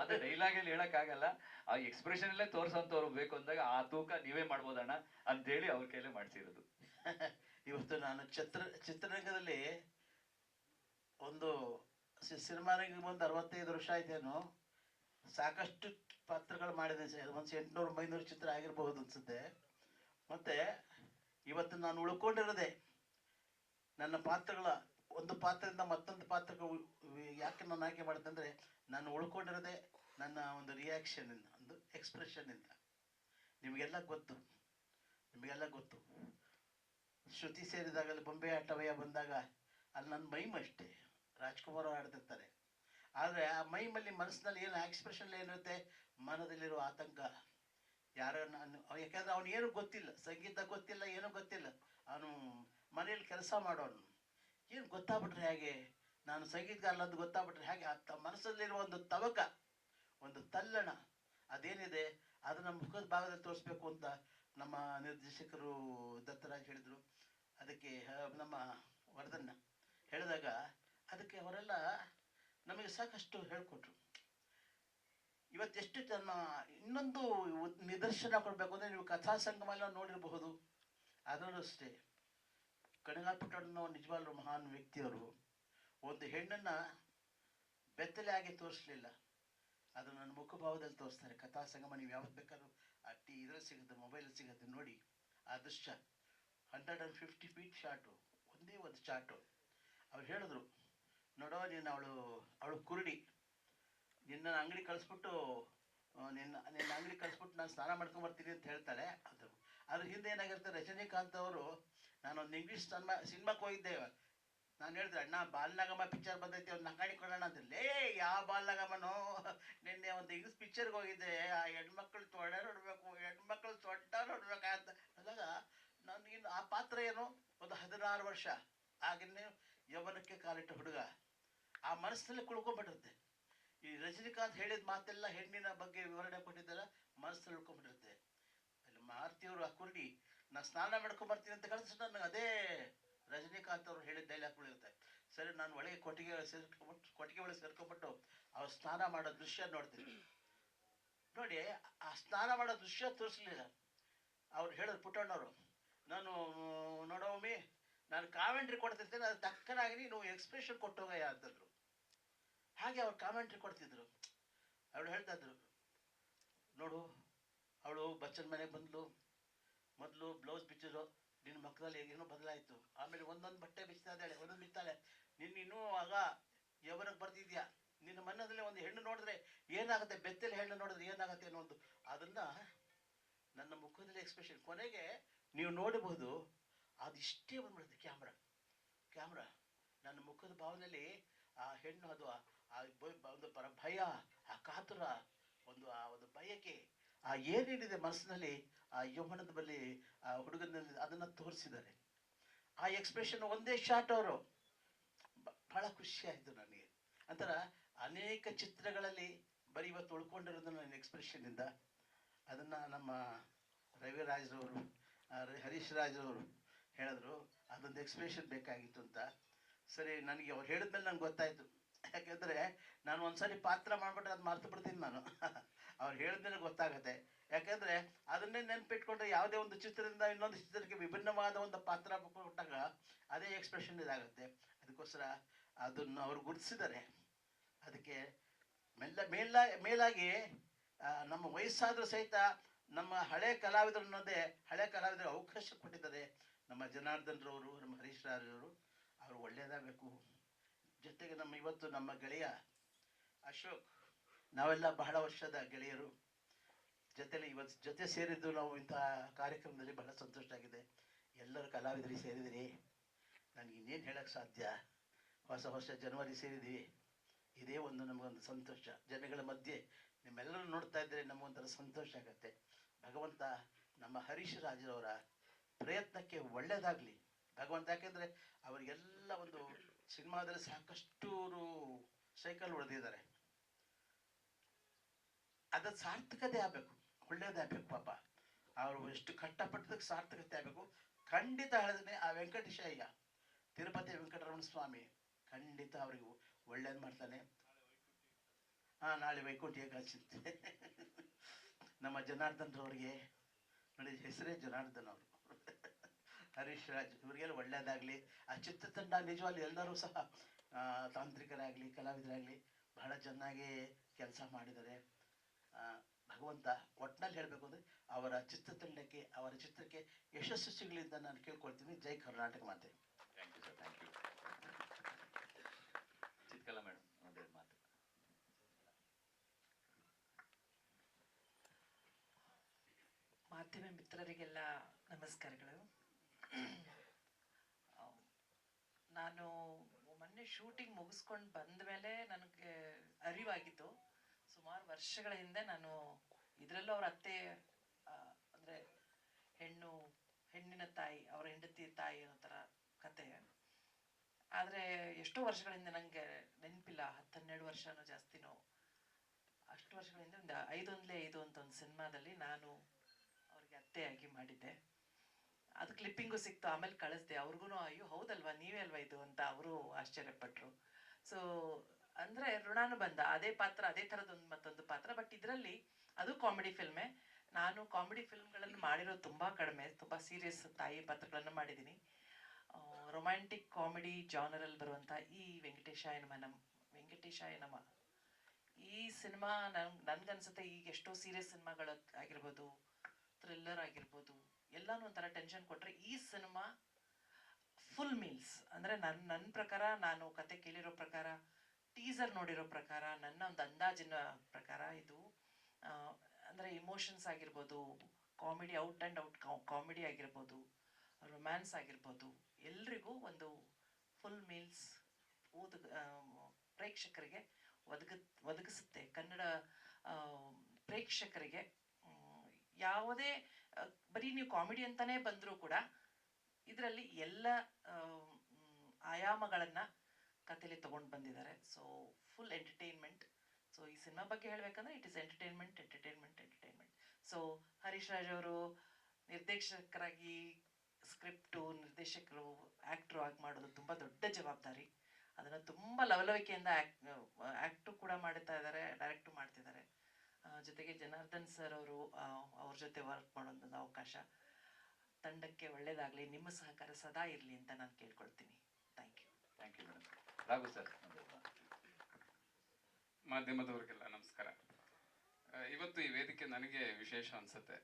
ಅದೇ ಡೈಲಾಗ್ ಅಲ್ಲಿ ಹೇಳಕ್ಕಾಗಲ್ಲ. ಆ ಎಕ್ಸ್ಪ್ರೆಷನ್ ಅಲ್ಲೇ ತೋರ್ಸಂತವ್ರು ಬೇಕು ಅಂದಾಗ ಆ ತೂಕ ನೀವೇ ಮಾಡ್ಬೋದಣ್ಣ ಅಂತ ಹೇಳಿ ಅವ್ರ ಕೈಲೇ ಮಾಡ್ಸಿರೋದು. ಇವತ್ತು ನಾನು ಚಿತ್ರ, ಚಿತ್ರರಂಗದಲ್ಲಿ ಒಂದು ಸಿನಿಮಾ ರಂಗ ಬಂದು ಅರವತ್ತೈದು ವರ್ಷ ಆಯ್ತೇನು ಸಾಕಷ್ಟು ಪಾತ್ರಗಳು ಮಾಡಿದೆ ಒಂದು ಎಂಟುನೂರು ಐನೂರು ಚಿತ್ರ ಆಗಿರಬಹುದು ಅನ್ಸುತ್ತೆ. ಮತ್ತೆ ಇವತ್ತು ನಾನು ಉಳ್ಕೊಂಡಿರೋದೆ ನನ್ನ ಪಾತ್ರಗಳ ಒಂದು ಪಾತ್ರದಿಂದ ಮತ್ತೊಂದು ಪಾತ್ರಕ್ಕೆ ಯಾಕೆ ನಾನು ಆಯ್ಕೆ ಮಾಡಿದೆ ನಾನು ಉಳ್ಕೊಂಡಿರೋದೆ ನನ್ನ ಒಂದು ರಿಯಾಕ್ಷನಿಂದ ಒಂದು ಎಕ್ಸ್ಪ್ರೆಷನ್ನಿಂದ ನಿಮಗೆಲ್ಲ ಗೊತ್ತು ನಿಮಗೆಲ್ಲ ಗೊತ್ತು. ಶ್ರುತಿ ಸೇರಿದಾಗ ಅಲ್ಲಿ ಬೊಂಬೆ ಆಟವಯ್ಯ ಬಂದಾಗ ಅಲ್ಲಿ ನನ್ನ ಮೈಮ್ ಅಷ್ಟೇ, ರಾಜ್ಕುಮಾರ್ ಆಡ್ತಿರ್ತಾರೆ. ಆದರೆ ಆ ಮೈಮಲ್ಲಿ ಮನಸ್ಸಿನಲ್ಲಿ ಏನು ಎಕ್ಸ್ಪ್ರೆಷನ್ ಏನಿರುತ್ತೆ? ಮನದಲ್ಲಿರುವ ಆತಂಕ. ಯಾರ ನಾನು ಯಾಕಂದ್ರೆ ಅವನು ಏನು ಗೊತ್ತಿಲ್ಲ, ಸಂಗೀತ ಗೊತ್ತಿಲ್ಲ, ಏನೂ ಗೊತ್ತಿಲ್ಲ. ಅವನು ಮನೇಲಿ ಕೆಲಸ ಮಾಡೋನು. ಏನು ಗೊತ್ತಾಗ್ಬಿಟ್ರೆ ಹೇಗೆ? ನಾನು ಸಂಗೀತಗಾರ ಅಂತ ಗೊತ್ತಾಗ್ಬಿಟ್ರೆ ಹೇಗೆ? ಆ ತ- ಮನಸ್ಸಲ್ಲಿರುವ ಒಂದು ತವಕ, ಒಂದು ತಲ್ಲಣ, ಅದೇನಿದೆ? ಅದನ್ನ ಮುಖದ ಭಾಗದಲ್ಲಿ ತೋರಿಸ್ಬೇಕು ಅಂತ ನಮ್ಮ ನಿರ್ದೇಶಕರು ದತ್ತರಾಜ್ ಹೇಳಿದರು. ಅದಕ್ಕೆ ನಮ್ಮ ವರದನ್ನ ಹೇಳಿದಾಗ ಅದಕ್ಕೆ ಅವರೆಲ್ಲ ನಮಗೆ ಸಾಕಷ್ಟು ಹೇಳಿಕೊಟ್ರು. ಇವತ್ತೆಷ್ಟು ಜನ ಇನ್ನೊಂದು ನಿದರ್ಶನ ಕೊಡಬೇಕು ಅಂದರೆ ನೀವು ಕಥಾ ಸಂಗಮ ನೋಡಿರಬಹುದು. ಅದರಲ್ಲೂ ಅಷ್ಟೇ. ಕಣಗಾಲ್ ಪುಟ್ಟಣ್ಣನವರು ನಿಜವಾಗ್ಲೂ ಮಹಾನ್ ವ್ಯಕ್ತಿಯವರು ಒಂದು ಹೆಣ್ಣನ್ನ ಬೆತ್ತಲೆ ಆಗಿ ತೋರಿಸ್ಲಿಲ್ಲ. ಅದು ನನ್ನ ಮುಖಭಾವದಲ್ಲಿ ತೋರಿಸ್ತಾರೆ. ಕಥಾ ಸಂಗಮ ನೀವು ಯಾವತ್ತು ಬೇಕಾದ್ರೂ ಆ ಟಿ ಇದ್ರಲ್ಲಿ ಸಿಗುತ್ತೆ ಮೊಬೈಲ್ ಸಿಗುತ್ತೆ, ನೋಡಿ ಆ ದೃಶ್ಯ. Hundred and fifty feet shot ಒಂದೇ ಒಂದು ಶಾರ್ಟು ಅವ್ರು ಹೇಳಿದ್ರು, ನೋಡೋ ನೀನು ಅವಳು ಅವಳು ಕುರುಡಿ. ನಿನ್ನ ಅಂಗಡಿ ಕಳಿಸ್ಬಿಟ್ಟು ನಿನ್ನ ನಿನ್ನ ಅಂಗಡಿ ಕಳಿಸ್ಬಿಟ್ಟು ನಾನು ಸ್ನಾನ ಮಾಡ್ಕೊಂಡ್ ಬರ್ತೀನಿ ಅಂತ ಹೇಳ್ತಾಳೆ. ಅದು, ಅದ್ರ ಹಿಂದೆ ಏನಾಗಿರುತ್ತೆ, ರಜನಿಕಾಂತ್ ಅವರು ನಾನೊಂದು ಇಂಗ್ಲೀಷ್ ಸಿನಿಮಾ ಸಿನಿಮಾಕ್ಕೆ ಹೋಗಿದ್ದೆ ನಾನು ಹೇಳಿದೆ, ಅಣ್ಣ ಬಾಲ್ನಾಗಮ್ಮ ಪಿಕ್ಚರ್ ಬಂದೈತಿ ಒಂದು ನಂಗಾಣಿ ಕೊಡೋಣ ಅಂತ ಏ ಯಾವ ಬಾಲ್ನಗಮನೋ? ನಿನ್ನೆ ಒಂದು ಇಂಗ್ಲೀಷ್ ಪಿಕ್ಚರ್ಗೆ ಹೋಗಿದ್ದೆ. ಆ ಹೆಣ್ಮಕ್ಳು ತೊಡೆ ನೋಡ್ಬೇಕು ಹೆಣ್ಮಕ್ಳು ಸೊಂಟ ನೋಡ್ಬೇಕಂತ ಅಂದಾಗ ನನಗಿನ್ನು ಆ ಪಾತ್ರ ಏನು? ಒಂದು ಹದಿನಾರು ವರ್ಷ. ಆಗಿನ್ನೇ ಯೌವನಕ್ಕೆ ಕಾಲಿಟ್ಟ ಹುಡುಗ. ಆ ಮನಸ್ಸಲ್ಲಿ ಕುಳ್ಕೊಂಡ್ಬಿಟ್ಟಿರುತ್ತೆ ಈ ರಜನಿಕಾಂತ್ ಹೇಳಿದ ಮಾತೆಲ್ಲ ಹೆಣ್ಣಿನ ಬಗ್ಗೆ ವಿವರಣೆ ಕೊಟ್ಟಿದ್ದೆಲ್ಲ ಮನಸ್ಸಲ್ಲಿ ಉಳ್ಕೊಂಡ್ಬಿಟ್ಟಿರುತ್ತೆ ಅಲ್ಲಿ ಮಾರುತಿಯವರು ಆ ಕುರುಡಿ ನಾ ಸ್ನಾನ ಮಾಡ್ಕೊಂಡು ಬರ್ತೀನಿ ಅಂತ ಕಳಿಸಿ ನನಗೆ ಅದೇ ರಜನಿಕಾಂತ್ ಅವರು ಹೇಳಿದ ಡೈಲಾಗ್ ಸರಿ, ನಾನು ಒಳಗೆ ಕೊಟ್ಟಿಗೆ ಸೇರ್ಕೊಂಬಿಟ್ಟು ಕೊಟ್ಟಿಗೆ ಒಳಗೆ ಸೇರ್ಕೊಂಡ್ಬಿಟ್ಟು ಅವ್ರು ಸ್ನಾನ ಮಾಡೋ ದೃಶ್ಯ ನೋಡ್ತೀನಿ. ನೋಡಿ, ಆ ಸ್ನಾನ ಮಾಡೋ ದೃಶ್ಯ ತೋರಿಸ್ಲಿಲ್ಲ. ಅವ್ರು ಹೇಳಿದ್ರು ಪುಟ್ಟಣ್ಣವರು, ನಾನು ನೋಡೋಮಿ ನಾನು ಕಾಮೆಂಟ್ರಿ ಕೊಡ್ತಿರ್ತೇನೆ, ಅದು ತಕ್ಕನಾಗಿ ನೀವು ಎಕ್ಸ್ಪ್ರೆಷನ್ ಕೊಟ್ಟೋಗಯ್ಯ ಅಂತಂದ್ರು. ಹಾಗೆ ಅವ್ರು ಕಾಮೆಂಟ್ರಿ ಕೊಡ್ತಿದ್ರು. ಅವಳು ಹೇಳ್ತಾ ಇದ್ರು, ನೋಡು, ಅವಳು ಬಚ್ಚನ್ ಮನೆಗೆ ಬಂದ್ಲು ಮೊದಲು ಬ್ಲೌಸ್ ಬಿಚ್ಚಿದ್ರು, ನಿನ್ನ ಮಕ್ಕಳಲ್ಲಿ ಏನೋ ಬದಲಾಯಿತು. ಆಮೇಲೆ ಒಂದೊಂದು ಬಟ್ಟೆ ಬಿಚ್ತಾ ಇದ್ದಾಳೆ ಒಂದೊಂದು ಬಿಚ್ತಾಳೆ ನಿನ್ನ ಆಗ ಯವನಕ್ಕೆ ಬರ್ತಿದ್ಯಾ ನಿನ್ನ ಮನದಲ್ಲಿ ಒಂದು ಹೆಣ್ಣು ನೋಡಿದ್ರೆ ಏನಾಗುತ್ತೆ? ಬೆತ್ತಲೆ ಹೆಣ್ಣು ನೋಡಿದ್ರೆ ಏನಾಗುತ್ತೆ ಅನ್ನೋ ಒಂದು ಅದನ್ನ ನನ್ನ ಮುಖದಲ್ಲಿ ಎಕ್ಸ್ಪ್ರೆಷನ್ ಕೊನೆಗೆ ನೀವು ನೋಡಬಹುದು ಅದಿಷ್ಟೇ ಬಂದ್ಬಿಡುತ್ತೆ ಕ್ಯಾಮ್ರಾ ಕ್ಯಾಮ್ರಾ ನನ್ನ ಮುಖದ ಭಾವನೆಯಲ್ಲಿ ಆ ಹೆಣ್ಣು ಅದು, ಆ- ಒಂದು ಪರ ಭಯ, ಆ ಕಾತುರ, ಒಂದು ಆ, ಒಂದು ಬಯಕೆ, ಆ ಏನೇನಿದೆ ಮನಸ್ಸಿನಲ್ಲಿ ಆ ಯೌವನದ ಬಳಿ ಆ ಹುಡುಗನಲ್ಲಿ ಅದನ್ನ ತೋರಿಸಿದ್ದಾರೆ. ಆ ಎಕ್ಸ್ಪ್ರೆಷನ್ ಒಂದೇ ಶಾಟ್ ಅವರು. ಬಹಳ ಖುಷಿ ಆಯಿತು ನನಗೆ. ಅಂತರ ಅನೇಕ ಚಿತ್ರಗಳಲ್ಲಿ ಬರೀ ಇವತ್ತು ಉಳ್ಕೊಂಡಿರೋದು ನನ್ನ ಎಕ್ಸ್ಪ್ರೆಷನ್ನಿಂದ ಅದನ್ನು ನಮ್ಮ ರವಿರಾಜ್ರವರು ಹರೀಶ್ ರಾಜ್ರವರು ಹೇಳಿದ್ರು. ಅದೊಂದು ಎಕ್ಸ್ಪ್ರೆಷನ್ ಬೇಕಾಗಿತ್ತು ಅಂತ. ಸರಿ, ನನಗೆ ಅವ್ರು ಹೇಳಿದ್ಮೇಲೆ ನಂಗೆ ಗೊತ್ತಾಯಿತು. ಯಾಕೆಂದರೆ ನಾನು ಒಂದ್ಸರಿ ಪಾತ್ರ ಮಾಡಿಬಿಟ್ರೆ ಅದು ಮರ್ತು ಬಿಡ್ತೀನಿ ನಾನು. ಅವ್ರು ಹೇಳಿದ್ಮೇಲೆ ಗೊತ್ತಾಗುತ್ತೆ. ಯಾಕೆಂದರೆ ಅದನ್ನೇ ನೆನ್ಪಿಟ್ಕೊಂಡ್ರೆ ಯಾವುದೇ ಒಂದು ಚಿತ್ರದಿಂದ ಇನ್ನೊಂದು ಚಿತ್ರಕ್ಕೆ ವಿಭಿನ್ನವಾದ ಒಂದು ಪಾತ್ರ ಕೊಟ್ಟಾಗ ಅದೇ ಎಕ್ಸ್ಪ್ರೆಷನ್ ಇದಾಗುತ್ತೆ. ಅದಕ್ಕೋಸ್ಕರ ಅದನ್ನು ಅವರು ಗುರುತಿಸಿದರೆ ಅದಕ್ಕೆ ಮೆಲ್ಲ ಮೇಲ, ಮೇಲಾಗಿ ನಮ್ಮ ವಯಸ್ಸಾದರೂ ಸಹಿತ ನಮ್ಮ ಹಳೆ ಕಲಾವಿದರು ಅನ್ನೋದೇ ಹಳೆ ಕಲಾವಿದರು ಅವಕಾಶ ಕೊಟ್ಟಿದ್ದಾರೆ. ನಮ್ಮ ಜನಾರ್ದನ್ರವರು, ನಮ್ಮ ಹರೀಶ್ ರಾಜವರು ಅವರು ಒಳ್ಳೆಯದಾಗಬೇಕು ಜೊತೆಗೆ ನಮ್ಮ ಇವತ್ತು ನಮ್ಮ ಗೆಳೆಯ ಅಶೋಕ್, ನಾವೆಲ್ಲ ಬಹಳ ವರ್ಷದ ಗೆಳೆಯರು. ಜೊತೆಲಿ ಇವತ್ತು ಜೊತೆ ಸೇರಿದ್ದು ನಾವು ಇಂಥ ಕಾರ್ಯಕ್ರಮದಲ್ಲಿ ಬಹಳ ಸಂತೋಷ ಆಗಿದೆ. ಎಲ್ಲರೂ ಕಲಾವಿದರಿಗೆ ಸೇರಿದಿರಿ. ನನಗೆ ಇನ್ನೇನು ಹೇಳಕ್ಕೆ ಸಾಧ್ಯ? ಹೊಸ ಹೊಸ ಜನವರಿ ಸೇರಿದ್ವಿ. ಇದೇ ಒಂದು ನಮಗೊಂದು ಸಂತೋಷ. ಜನಗಳ ಮಧ್ಯೆ ನಿಮ್ಮೆಲ್ಲರೂ ನೋಡ್ತಾ ಇದ್ದರೆ ನಮಗೊಂಥರ ಸಂತೋಷ ಆಗುತ್ತೆ. ಭಗವಂತ ನಮ್ಮ ಹರೀಶ್ ರಾಜರವರ ಪ್ರಯತ್ನಕ್ಕೆ ಒಳ್ಳೆಯದಾಗಲಿ ಭಗವಂತ ಯಾಕೆಂದರೆ ಅವರಿಗೆಲ್ಲ ಒಂದು ಸಿನಿಮಾದಲ್ಲಿ ಸಾಕಷ್ಟು ಸೈಕಲ್ ಹೊಡೆದಿದ್ದಾರೆ. ಅದರ ಸಾರ್ಥಕತೆ ಆಗಬೇಕು. ಒಳ್ಳೇದೇ ಆಗಬೇಕು ಪಾಪ. ಅವರು ಎಷ್ಟು ಕಷ್ಟಪಟ್ಟದಕ್ಕೆ ಸಾರ್ಥಕತೆ ಆಗಬೇಕು. ಖಂಡಿತ ಹೇಳಿದ್ರೆ ಆ ವೆಂಕಟೇಶಯ್ಯ ತಿರುಪತಿ ವೆಂಕಟರಮಣ ಸ್ವಾಮಿ ಖಂಡಿತ ಅವರಿಗೆ ಒಳ್ಳೇದು ಮಾಡ್ತಾನೆ. ಹಾಂ, ನಾಳೆ ವೈಕುಂಠ ಏಕಾದಶಿ ನಮ್ಮ ಜನಾರ್ದನ್ರವ್ರಿಗೆ ನೋಡಿ, ಹೆಸರೇ ಜನಾರ್ದನ್ ಅವರು. ಹರೀಶ್ ರಾಜ್, ಇವರಿಗೆಲ್ಲ ಒಳ್ಳೇದಾಗಲಿ. ಆ ಚಿತ್ರತಂಡ ನಿಜವಾಗ್ಲಿ ಎಲ್ಲರೂ ಸಹ ತಾಂತ್ರಿಕರಾಗಲಿ, ಕಲಾವಿದರಾಗಲಿ ಬಹಳ ಚೆನ್ನಾಗಿ ಕೆಲಸ ಮಾಡಿದ್ದಾರೆ. ಭಗವಂತ ಒಟ್ಟಿನಲ್ಲಿ ಹೇಳಬೇಕು ಅಂದರೆ ಅವರ ಚಿತ್ರತಂಡಕ್ಕೆ ಅವರ ಚಿತ್ರಕ್ಕೆ ಯಶಸ್ಸು ಸಿಗಲಿ ಅಂತ ನಾನು ಕೇಳ್ಕೊಳ್ತೀನಿ. ಜೈ ಕರ್ನಾಟಕ ಮಾತೆ. Thank you sir thank you Chitkala madam ಒಂದೆರಡು ಮಾತು. ಮಾಧ್ಯಮ ಮಿತ್ರರಿಗೆಲ್ಲ ನಮಸ್ಕಾರಗಳು. ನಾನು ಮೊನ್ನೆ ಶೂಟಿಂಗ್ ಮುಗಿಸ್ಕೊಂಡು ಬಂದ ಮೇಲೆ ನನಗೆ ಅರಿವಾಗಿದ್ದು ಸುಮಾರು ವರ್ಷಗಳ ಹಿಂದೆ ನಾನು ಇದರಲ್ಲೂ ಅವ್ರ ಅತ್ತೆ ಅಂದರೆ ಹೆಣ್ಣು, ಹೆಣ್ಣಿನ ತಾಯಿ, ಅವರ ಹೆಂಡತಿ ತಾಯಿ ಅನ್ನೋ ಥರ ಕತೆ. ಆದರೆ ಎಷ್ಟೋ ವರ್ಷಗಳಿಂದ ನನಗೆ ನೆನಪಿಲ್ಲ ಹತ್ತು ಹನ್ನೆರಡು ವರ್ಷನೂ ಜಾಸ್ತಿನೋ. ಅಷ್ಟು ವರ್ಷಗಳಿಂದ ಒಂದು ಐದೊಂದಲೇ ಐದು ಅಂತ ಒಂದು ಸಿನಿಮಾದಲ್ಲಿ ನಾನು ಅವ್ರಿಗೆ ಅತ್ತೆಯಾಗಿ ಮಾಡಿದ್ದೆ. ಅದು ಕ್ಲಿಪ್ಪಿಂಗು ಸಿಕ್ತು, ಆಮೇಲೆ ಕಳಿಸ್ದೆ. ಅವ್ರಿಗೂ ಅಯ್ಯೋ, ಹೌದಲ್ವಾ? ನೀವೇ ಅಲ್ವಾ ಇದು ಅಂತ ಅವರು ಆಶ್ಚರ್ಯಪಟ್ಟರು ಸೊ ಅಂದ್ರೆ ಋಣಾನುಬಂಧ, ಅದೇ ಪಾತ್ರ, ಅದೇ ಥರದೊಂದು ಮತ್ತೊಂದು ಪಾತ್ರ, ಬಟ್ ಇದರಲ್ಲಿ ಅದು ಕಾಮಿಡಿ ಫಿಲ್ಮೇ ನಾನು ಕಾಮಿಡಿ ಫಿಲ್ಮ್ಗಳನ್ನು ಮಾಡಿರೋದು ತುಂಬ ಕಡಿಮೆ, ತುಂಬ ಸೀರಿಯಸ್ ತಾಯಿ ಪಾತ್ರಗಳನ್ನು ಮಾಡಿದ್ದೀನಿ. ರೊಮ್ಯಾಂಟಿಕ್ ಕಾಮಿಡಿ ಜಾನರಲ್ಲಿ ಬರುವಂಥ ಈ ವೆಂಕಟೇಶಾಯನಮ ವೆಂಕಟೇಶಾಯನಮ ವೆಂಕಟೇಶಾಯ ನಮ. ಈ ಸಿನಿಮಾ ನನ್, ನನಗನ್ಸುತ್ತೆ ಈಗ ಎಷ್ಟೋ ಸೀರಿಯಸ್ ಸಿನಿಮಾಗಳು ಆಗಿರ್ಬೋದು ಥ್ರಿಲ್ಲರ್ ಆಗಿರ್ಬೋದು, ಎಲ್ಲಾನು ಒಂಥರ ಟೆನ್ಷನ್ ಕೊಟ್ಟರೆ ಈ ಸಿನಿಮಾ ಫುಲ್ ಮೀಲ್ಸ್ ಅಂದರೆ ನನ್ನ ನನ್ನ ಪ್ರಕಾರ ನಾನು ಕತೆ ಕೇಳಿರೋ ಪ್ರಕಾರ ಟೀಸರ್ ನೋಡಿರೋ ಪ್ರಕಾರ, ನನ್ನ ಒಂದು ಅಂದಾಜಿನ ಪ್ರಕಾರ ಇದು ಅಂದ್ರೆ ಇಮೋಷನ್ಸ್ ಆಗಿರ್ಬೋದು comedy out and out comedy ಆಗಿರ್ಬೋದು ರೊಮ್ಯಾನ್ಸ್ ಆಗಿರ್ಬೋದು, ಎಲ್ರಿಗೂ ಒಂದು ಫುಲ್ ಮೀಲ್ಸ್ ಓದ ಪ್ರೇಕ್ಷಕರಿಗೆ ಒದಗ, ಒದಗಿಸುತ್ತೆ. ಕನ್ನಡ ಪ್ರೇಕ್ಷಕರಿಗೆ ಯಾವುದೇ ಬರೀ ನೀವು ಕಾಮಿಡಿ ಅಂತಲೇ ಬಂದರೂ ಕೂಡ ಇದರಲ್ಲಿ ಎಲ್ಲ ಆಯಾಮಗಳನ್ನ ಕಥೆಲಿ ತಗೊಂಡು ಬಂದಿದ್ದಾರೆ. ಸೊ ಫುಲ್ ಎಂಟರ್ಟೈನ್ಮೆಂಟ್ ಸೊ ಈ ಸಿನಿಮಾ ಬಗ್ಗೆ ಹೇಳಬೇಕಂದ್ರೆ it is entertainment entertainment entertainment so Harish Raj ಅವರು ನಿರ್ದೇಶಕರಾಗಿ ಸ್ಕ್ರಿಪ್ಟು ನಿರ್ದೇಶಕರು ಆ್ಯಕ್ಟ್ರು ಆಗಿ ಮಾಡೋದು ತುಂಬ ದೊಡ್ಡ ಜವಾಬ್ದಾರಿ. ಅದನ್ನು ತುಂಬ ಲವಲವಿಕೆಯಿಂದ ಆ್ಯಕ್ಟ್ ಆ್ಯಕ್ಟು ಕೂಡ ಮಾಡ್ತಾ ಇದ್ದಾರೆ ಡೈರೆಕ್ಟು ಮಾಡ್ತಿದ್ದಾರೆ ಜೊತೆಗೆ ಜನಾರ್ದನ್ ಸರ್ ಅವರು ಅವ್ರ ಜೊತೆ ವರ್ಕ್ ಮಾಡೋದೊಂದು ಅವಕಾಶ. ತಂಡಕ್ಕೆ ಒಳ್ಳೆಯದಾಗಲಿ ನಿಮ್ಮ ಸಹಕಾರ ಸದಾ ಇರಲಿ ಅಂತ ನಾನು ಕೇಳ್ಕೊಳ್ತೀನಿ. Thank you thank you madam Raghu sir ಮಾಧ್ಯಮದವರಿಗೆಲ್ಲ ನಮಸ್ಕಾರ. ಇವತ್ತು ಈ ವೇದಿಕೆ ನನಗೆ ವಿಶೇಷ ಅನ್ಸುತ್ತೆ.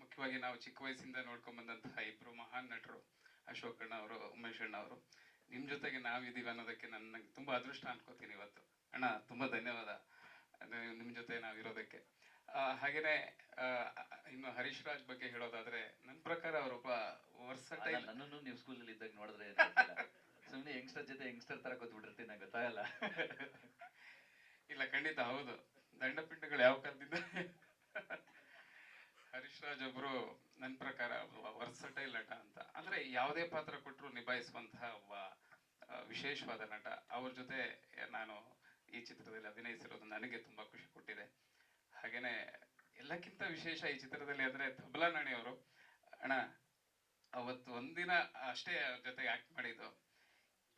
ಮುಖ್ಯವಾಗಿ ನಾವು ಚಿಕ್ಕ ವಯಸ್ಸಿಂದ ನೋಡ್ಕೊಂಡ್ ಬಂದಂತಹ ಇಬ್ರು ಮಹಾನ್ ನಟರು ಅಶೋಕ್ ಅಣ್ಣ ಅವರು ಉಮೇಶ್ ಅಣ್ಣ ಅವರು. ನಿಮ್ ಜೊತೆಗೆ ನಾವಿದ್ದೀವಿ ಅನ್ನೋದಕ್ಕೆ ನನ್ನ ನಂಗೆ ತುಂಬಾ ಅದೃಷ್ಟ ಅನ್ಕೋತೀನಿ ಇವತ್ತು. ಅಣ್ಣ ತುಂಬಾ ಧನ್ಯವಾದ. ನಿಮ್ಮ ನಿಮ್ ಜೊತೆ ನಾವಿರೋದಕ್ಕೆ ಆ, ಹಾಗೇನೆ ಇನ್ನು ಹರೀಶ್ ರಾಜ್ ಬಗ್ಗೆ ಹೇಳೋದಾದ್ರೆ ನನ್ನ ಪ್ರಕಾರ ಅವರೊಬ್ಬ ವರ್ಸಟೈಲ್ ನನ್ನನ್ನು ನೀವು ಸ್ಕೂಲಲ್ಲಿ ಇದ್ದಾಗ ನೋಡಿದ್ರೆ ಸುಮ್ಮನೆ ಯಂಗ್ಸ್ಟರ್ ಜೊತೆ ಯಂಗ್ಸ್ಟರ್ ತರ ಕೂತ್ಬಿಟ್ಟಿರ್ತೀನಿ ನಂಗೆ ಗೊತ್ತಾಗಲ್ಲ. ಇಲ್ಲ, ಖಂಡಿತ ಹೌದು. ದಂಡಪಿಂಡಗಳು ಯಾವ ಕಾಲದಿಂದ? ಹರೀಶ್ ರಾಜ್ ಒಬ್ರು ನನ್ನ ಪ್ರಕಾರ ವರ್ಸಟೈಲ್ ನಟ ಅಂತ. ಅಂದ್ರೆ ಯಾವುದೇ ಪಾತ್ರ ಕೊಟ್ಟರು ನಿಭಾಯಿಸುವಂತಹ ಒಬ್ಬ ವಿಶೇಷವಾದ ನಟ. ಅವ್ರ ಜೊತೆ ನಾನು ಈ ಚಿತ್ರದಲ್ಲಿ ಅಭಿನಯಿಸಿರೋದು ನನಗೆ ತುಂಬಾ ಖುಷಿ ಕೊಟ್ಟಿದೆ. ಹಾಗೇನೆ ಎಲ್ಲಕ್ಕಿಂತ ವಿಶೇಷ ಈ ಚಿತ್ರದಲ್ಲಿ ಅಂದ್ರೆ ತಬಲಾ ನಾಣಿ ಅವರು. ಅಣ್ಣ, ಅವತ್ತು ಒಂದಿನ ಅಷ್ಟೇ ಅವ್ರ ಜೊತೆಗೆ ಆಕ್ಟ್ ಮಾಡಿದ್ದು.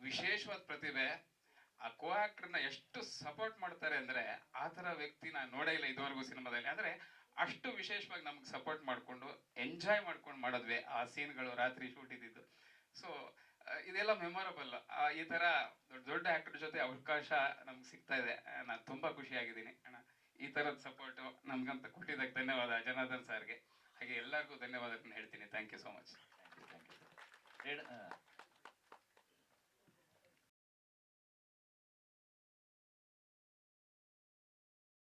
ವಿಶೇಷವಾದ ಪ್ರತಿಭೆ. ಆ ಕೋ ಎಷ್ಟು ಸಪೋರ್ಟ್ ಮಾಡ್ತಾರೆ ಅಂದ್ರೆ ಆ ತರ ವ್ಯಕ್ತಿ ನಾನು ನೋಡೇ ಇಲ್ಲ ಇದುವರೆಗೂ ಸಿನಿಮಾದಲ್ಲಿ. ಅಂದ್ರೆ ಅಷ್ಟು ವಿಶೇಷವಾಗಿ ನಮ್ಗೆ ಸಪೋರ್ಟ್ ಮಾಡ್ಕೊಂಡು ಎಂಜಾಯ್ ಮಾಡ್ಕೊಂಡು ಮಾಡಿದ್ವಿ ಆ ಸೀನ್ಗಳು ರಾತ್ರಿ ಶೂಟ್ ಇದ್ದಿದ್ದು. ಸೊ ಇದೆಲ್ಲ ಮೆಮೊರಬಲ್ ಈ ತರ ದೊಡ್ಡ ದೊಡ್ಡ ಆಕ್ಟರ್ ಜೊತೆ ಅವಕಾಶ ನಮ್ಗೆ ಸಿಗ್ತಾ ಇದೆ. ನಾನು ತುಂಬಾ ಖುಷಿಯಾಗಿದ್ದೀನಿ. ಅಣ್ಣ, ಈ ತರದ ಸಪೋರ್ಟ್ ನಮ್ಗಂತ ಕೊಟ್ಟಿದ್ದಕ್ಕೆ ಧನ್ಯವಾದ. ಜನಾರ್ದನ್ ಸರ್ಗೆ. ಹಾಗೆ ಎಲ್ಲರಿಗೂ ಧನ್ಯವಾದಗಳನ್ನ ಹೇಳ್ತೀನಿ. Thank you so much thank